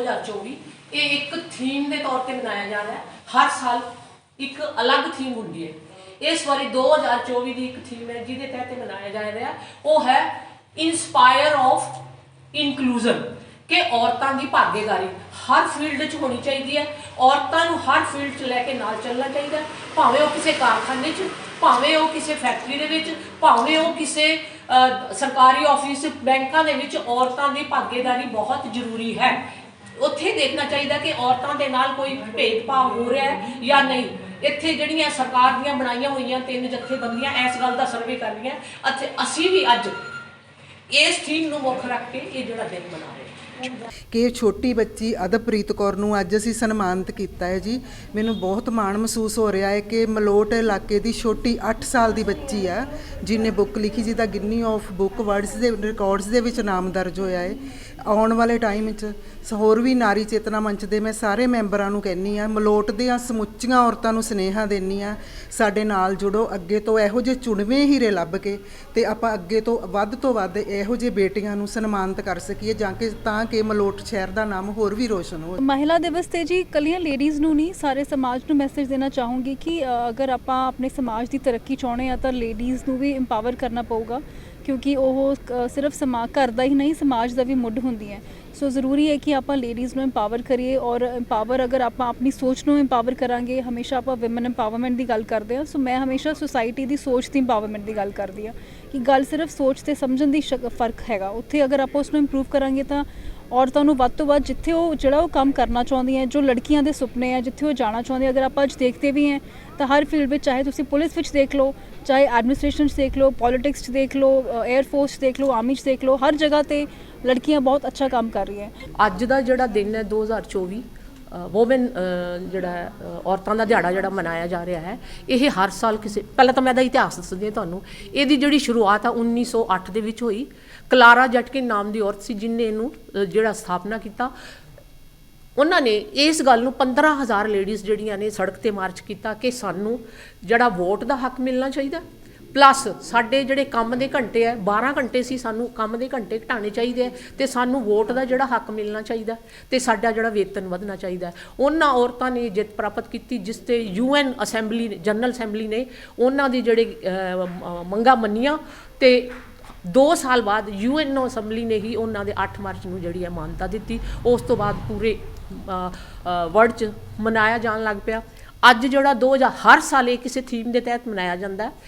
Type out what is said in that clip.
2024 ਇਹ ਇੱਕ ਥੀਮ ਦੇ ਤੌਰ ਤੇ ਮਨਾਇਆ ਜਾ ਰਿਹਾ ਹੈ। ਹਰ ਸਾਲ ਇੱਕ ਅਲੱਗ ਥੀਮ ਹੁੰਦੀ ਹੈ। ਇਸ ਵਾਰੀ 2024 ਦੀ ਇੱਕ ਥੀਮ ਹੈ, ਜਿਹਦੇ ਤਹਿਤ ਮਨਾਇਆ ਜਾ ਰਿਹਾ ਉਹ ਹੈ ਇਨਸਪਾਇਰ ਆਫ ਇਨਕਲੂਜਨ ਕਿ ਔਰਤਾਂ ਦੀ ਭਾਗੀਦਾਰੀ। ਹਰ ਫੀਲਡ 'ਚ ਹੋਣੀ ਚਾਹੀਦੀ ਹੈ। ਔਰਤਾਂ ਨੂੰ ਹਰ ਫੀਲਡ 'ਚ ਲੈ ਕੇ ਨਾਲ ਚੱਲਣਾ ਚਾਹੀਦਾ ਭਾਵੇਂ ਉਹ ਕਿਸੇ ਕਾਰਖਾਨੇ 'ਚ, ਭਾਵੇਂ ਉਹ ਕਿਸੇ ਫੈਕਟਰੀ ਦੇ ਵਿੱਚ, ਭਾਵੇਂ ਉਹ ਕਿਸੇ ਸਰਕਾਰੀ ਆਫਿਸ ਬੈਂਕਾਂ ਦੇ ਵਿੱਚ, ਔਰਤਾਂ ਦੀ ਭਾਗੇਦਾਰੀ ਬਹੁਤ ਜ਼ਰੂਰੀ ਹੈ। ਉੱਥੇ ਦੇਖਣਾ ਚਾਹੀਦਾ ਕਿ ਔਰਤਾਂ ਦੇ ਨਾਲ ਕੋਈ ਭੇਦਭਾਵ ਹੋ ਰਿਹਾ ਹੈ ਜਾਂ ਨਹੀਂ। ਇੱਥੇ ਜਿਹੜੀਆਂ ਸਰਕਾਰ ਦੀਆਂ ਬਣਾਈਆਂ ਹੋਈਆਂ ਤਿੰਨ ਜਥੇਬੰਦੀਆਂ ਇਸ ਗੱਲ ਦਾ ਸਰਵੇ ਕਰ ਰਹੀਆਂ। ਅਤੇ ਅਸੀਂ ਵੀ ਅੱਜ ਇਸ ਥੀਮ ਨੂੰ ਮੁੱਖ ਰੱਖ ਕੇ ਇਹ ਜਿਹੜਾ ਦਿਨ ਮਨਾ ਰਹੇ ਕਿ ਇਹ ਛੋਟੀ ਬੱਚੀ ਅਦਬਪ੍ਰੀਤ ਕੌਰ ਨੂੰ ਅੱਜ ਅਸੀਂ ਸਨਮਾਨਿਤ ਕੀਤਾ ਹੈ ਜੀ। ਮੈਨੂੰ ਬਹੁਤ ਮਾਣ ਮਹਿਸੂਸ ਹੋ ਰਿਹਾ ਹੈ ਕਿ ਮਲੋਟ ਇਲਾਕੇ ਦੀ ਛੋਟੀ 8 ਸਾਲ ਦੀ ਬੱਚੀ ਆ ਜਿਹਨੇ ਬੁੱਕ ਲਿਖੀ ਜਿਹਦਾ ਗਿੰਨੀ ਆਫ ਬੁੱਕ ਵਰਡਸ ਦੇ ਰਿਕਾਰਡਸ ਦੇ ਵਿੱਚ ਨਾਮ ਦਰਜ ਹੋਇਆ ਹੈ। ਆਉਣ ਵਾਲੇ ਟਾਈਮ ਵਿੱਚ ਸ- ਹੋਰ ਵੀ ਨਾਰੀ ਚੇਤਨਾ ਮੰਚ ਦੇ ਮੈਂ ਸਾਰੇ ਮੈਂਬਰਾਂ ਨੂੰ ਕਹਿੰਨੀ ਆ ਮਲੋਟ ਦੀਆਂ ਸਮੁੱਚੀਆਂ ਔਰਤਾਂ ਨੂੰ ਸੁਨੇਹਾ ਦੇਣੀ ਆ ਸਾਡੇ ਨਾਲ ਜੁੜੋ, ਅੱਗੇ ਤੋਂ ਇਹੋ ਜਿਹੇ ਚੁਣਵੇਂ ਹੀਰੇ ਲੱਭ ਕੇ ਤੇ ਆਪਾਂ ਅੱਗੇ ਤੋਂ ਵੱਧ ਤੋਂ ਵੱਧ ਇਹੋ ਜਿਹੇ ਬੇਟੀਆਂ ਨੂੰ ਸਨਮਾਨਿਤ ਕਰ ਸਕੀਏ ਜਾਂ ਕਿ ਤਾਂ ਕਿ ਮਲੋਟ ਸ਼ਹਿਰ ਦਾ ਨਾਮ ਹੋਰ ਵੀ ਰੋਸ਼ਨ ਹੋਵੇ ਮਹਿਲਾ ਦਿਵਸ ਤੇ ਜੀ ਕੱਲੀਆਂ ਲੇਡੀਜ਼ ਨੂੰ ਨਹੀਂ, ਸਾਰੇ ਸਮਾਜ ਨੂੰ ਮੈਸੇਜ ਦੇਣਾ ਚਾਹੂੰਗੀ ਕਿ ਅਗਰ ਆਪਾਂ ਆਪਣੇ ਸਮਾਜ ਦੀ ਤਰੱਕੀ ਚਾਹੁੰਦੇ ਆ ਤਾਂ ਲੇਡੀਜ਼ ਨੂੰ ਵੀ ਇੰਪਾਵਰ ਕਰਨਾ ਪਊਗਾ। ਕਿਉਂਕਿ ਉਹ ਅ, ਸਿਰਫ ਸਮਾ ਘਰ ਦਾ ਹੀ ਨਹੀਂ ਸਮਾਜ ਦਾ ਵੀ ਮੁੱਢ ਹੁੰਦੀ ਹੈ। ਸੋ ਜ਼ਰੂਰੀ ਹੈ ਕਿ ਆਪਾਂ ਲੇਡੀਜ਼ ਨੂੰ ਇੰਪਾਵਰ ਕਰੀਏ ਔਰ ਇੰਪਾਵਰ ਅਗਰ ਆਪਾਂ ਆਪਣੀ ਸੋਚ ਨੂੰ ਇੰਪਾਵਰ ਕਰਾਂਗੇ ਹਮੇਸ਼ਾ ਆਪਾਂ ਔਮਨ ਇੰਪਾਵਰਮੈਂਟ ਦੀ ਗੱਲ ਕਰਦੇ ਹਾਂ। ਸੋ ਮੈਂ ਹਮੇਸ਼ਾ ਸੁਸਾਇਟੀ ਦੀ ਸੋਚ ਦੀ ਇੰਪਾਵਰਮੈਂਟ ਦੀ ਗੱਲ ਕਰਦੀ ਹਾਂ ਕਿ ਗੱਲ ਸਿਰਫ ਸੋਚ ਤੇ ਸਮਝਣ ਦੀ ਸ਼ਕ- ਫ਼ਰਕ ਹੈਗਾ। ਉੱਥੇ ਅਗਰ ਆਪਾਂ ਉਸ ਨੂੰ ਇੰਪਰੂਵ ਕਰਾਂਗੇ ਤਾਂ ਔਰਤਾਂ ਨੂੰ ਵੱਧ ਤੋਂ ਵੱਧ ਜਿੱਥੇ ਉਹ ਜਿਹੜਾ ਉਹ ਕੰਮ ਕਰਨਾ ਚਾਹੁੰਦੀਆਂ ਜੋ ਲੜਕੀਆਂ ਦੇ ਸੁਪਨੇ ਆ ਜਿੱਥੇ ਉਹ ਜਾਣਾ ਚਾਹੁੰਦੀਆਂ ਅਗਰ ਆਪਾਂ ਅੱਜ ਦੇਖਦੇ ਵੀ ਹਾਂ ਤਾਂ ਹਰ ਫੀਲਡ ਵਿੱਚ ਚਾਹੇ ਤੁਸੀਂ ਪੁਲਿਸ ਵਿੱਚ ਦੇਖ ਲਓ ਚਾਹੇ ਐਡਮਿਨਿਸਟ੍ਰੇਸ਼ਨ 'ਚ ਦੇਖ ਲਓ ਪੋਲਿਟਿਕਸ 'ਚ ਦੇਖ ਲਓ 에ਅਰ ਫੋਰਸ 'ਚ ਦੇਖ ਲਓ ਆਰਮੀ 'ਚ ਦੇਖ ਲਓ ਹਰ ਜਗ੍ਹਾ ਤੇ ਲੜਕੀਆਂ ਬਹੁਤ ਅੱਛਾ ਕੰਮ ਕਰ ਰਹੀਆਂ ਅੱਜ ਦਾ ਜਿਹੜਾ ਦਿਨ ਹੈ 2024 ਵੋਮਨ ਜਿਹੜਾ ਹੈ, ਅ, ਔਰਤਾਂ ਦਾ ਦਿਹਾੜਾ ਜਿਹੜਾ ਮਨਾਇਆ ਜਾ ਰਿਹਾ ਹੈ ਇਹ ਹਰ ਸਾਲ ਕਿਸੇ ਪਹਿਲਾਂ ਤਾਂ ਮੈਂ ਇਹਦਾ ਇਤਿਹਾਸ ਦੱਸਦੀ ਹਾਂ ਤੁਹਾਨੂੰ ਇਹਦੀ ਜਿਹੜੀ ਸ਼ੁਰੂਆਤ ਆ 1908 ਦੇ ਵਿੱਚ ਹੋਈ। ਕਲਾਰਾ ਜਟਕਿਨ ਨਾਮ ਦੀ ਔਰਤ ਸੀ ਜਿਨੇ ਇਹਨੂੰ ਜਿਹੜਾ ਸਥਾਪਨਾ ਕੀਤਾ। ਉਹਨਾਂ ਨੇ ਇਸ ਗੱਲ ਨੂੰ 15000 ਲੇਡੀਜ਼ ਜਿਹੜੀਆਂ ਨੇ ਸੜਕ ਤੇ ਮਾਰਚ ਕੀਤਾ ਕਿ ਸਾਨੂੰ ਜਿਹੜਾ ਵੋਟ ਦਾ ਹੱਕ ਮਿਲਣਾ ਚਾਹੀਦਾ। ਪਲੱਸ ਸਾਡੇ ਜਿਹੜੇ ਕੰਮ ਦੇ ਘੰਟੇ ਆ 12 ਘੰਟੇ ਸੀ ਸਾਨੂੰ ਕੰਮ ਦੇ ਘੰਟੇ ਘਟਾਣੇ ਚਾਹੀਦੇ ਆ ਤੇ ਸਾਨੂੰ ਵੋਟ ਦਾ ਜਿਹੜਾ ਹੱਕ ਮਿਲਣਾ ਚਾਹੀਦਾ ਤੇ ਸਾਡਾ ਜਿਹੜਾ ਵੇਤਨ ਵਧਣਾ ਚਾਹੀਦਾ। ਉਹਨਾਂ ਔਰਤਾਂ ਨੇ ਜਿੱਤ ਪ੍ਰਾਪਤ ਕੀਤੀ ਜਿਸ ਤੇ ਯੂਐਨ ਅਸੈਂਬਲੀ ਜਨਰਲ ਅਸੈਂਬਲੀ ਨੇ ਉਹਨਾਂ ਦੇ ਜਿਹੜੇ ਅਹ, ਮੰਗਾਂ ਮੰਨੀਆਂ ਤੇ 2 ਸਾਲ ਬਾਅਦ ਯੂਐਨ ਅਸੈਂਬਲੀ ਨੇ ਹੀ ਉਹਨਾਂ ਦੇ 8 ਮਾਰਚ ਨੂੰ ਜਿਹੜੀ ਹੈ ਮਾਨਤਾ ਦਿੱਤੀ। ਉਸ ਤੋਂ ਬਾਅਦ ਪੂਰੇ ਵਰਲਡ 'ਚ ਮਨਾਇਆ ਜਾਣ ਲੱਗ ਪਿਆ। ਅੱਜ ਜਿਹੜਾ 2000 ਹਰ ਸਾਲ ਇਹ ਕਿਸੇ ਥੀਮ ਦੇ ਤਹਿਤ ਮਨਾਇਆ ਜਾਂਦਾ ਹੈ